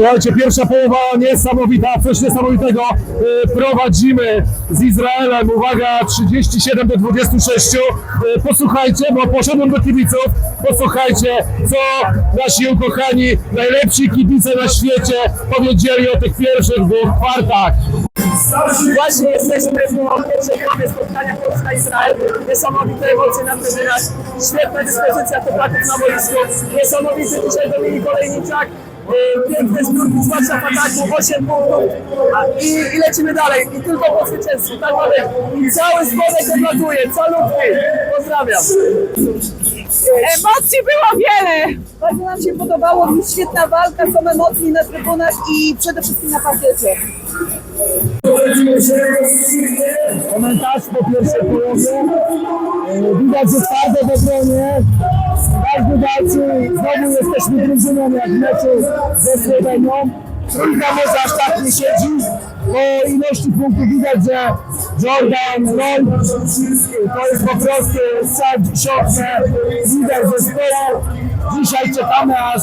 Słuchajcie, pierwsza połowa niesamowita, coś niesamowitego. E, Prowadzimy z Izraelem, uwaga, 37 do 26. E, Posłuchajcie, bo poszedłem do kibiców. Posłuchajcie, co nasi ukochani, najlepsi kibice na świecie powiedzieli o tych pierwszych dwóch kwartach. Właśnie jesteśmy po pierwszej grupie spotkania Polska-Izrael. Niesamowite emocje na trybunach, świetna dyspozycja chłopaków na boisku. Niesamowity dzisiaj Dominik Olejniczak. Yy, Piękne skrótki, zwłaszcza w ataku, 8 punktów i, i lecimy dalej. I tylko po zwycięstwie. Tak mamy. I cały spodek odlatuje, calutki. Pozdrawiam. Emocji było wiele! Bardzo nam się podobało, świetna walka, są emocje na trybunach i przede wszystkim na parkiecie. Komentarz po pierwszej połowie. E, Widać, że twardo w obronie. Walczy. Znowu jesteśmy drużyną jak w meczu ze Słowenią. Trójka może aż tak nie siedzi. Po ilości punktów widać, że Jordan, Roy, to jest po prostu strzał dziesiątne. Widać, że sporo. Dzisiaj czekamy aż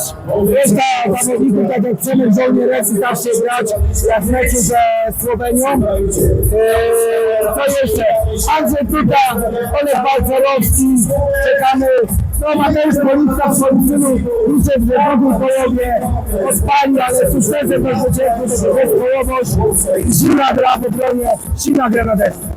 reszta zawodników, tak jak Przemek Żołnierewski, zacznie grać jak w meczu ze Słowenią. Eee, co jeszcze? Andrzej Tuta, Olek Balcerowski, czekamy. No Mateusz Policka w swoim synu liczę, w drugiej połowie odpali, ale sukcesem też dociekły, to jest połowość. Silna gra w obronie, silna gra na desce.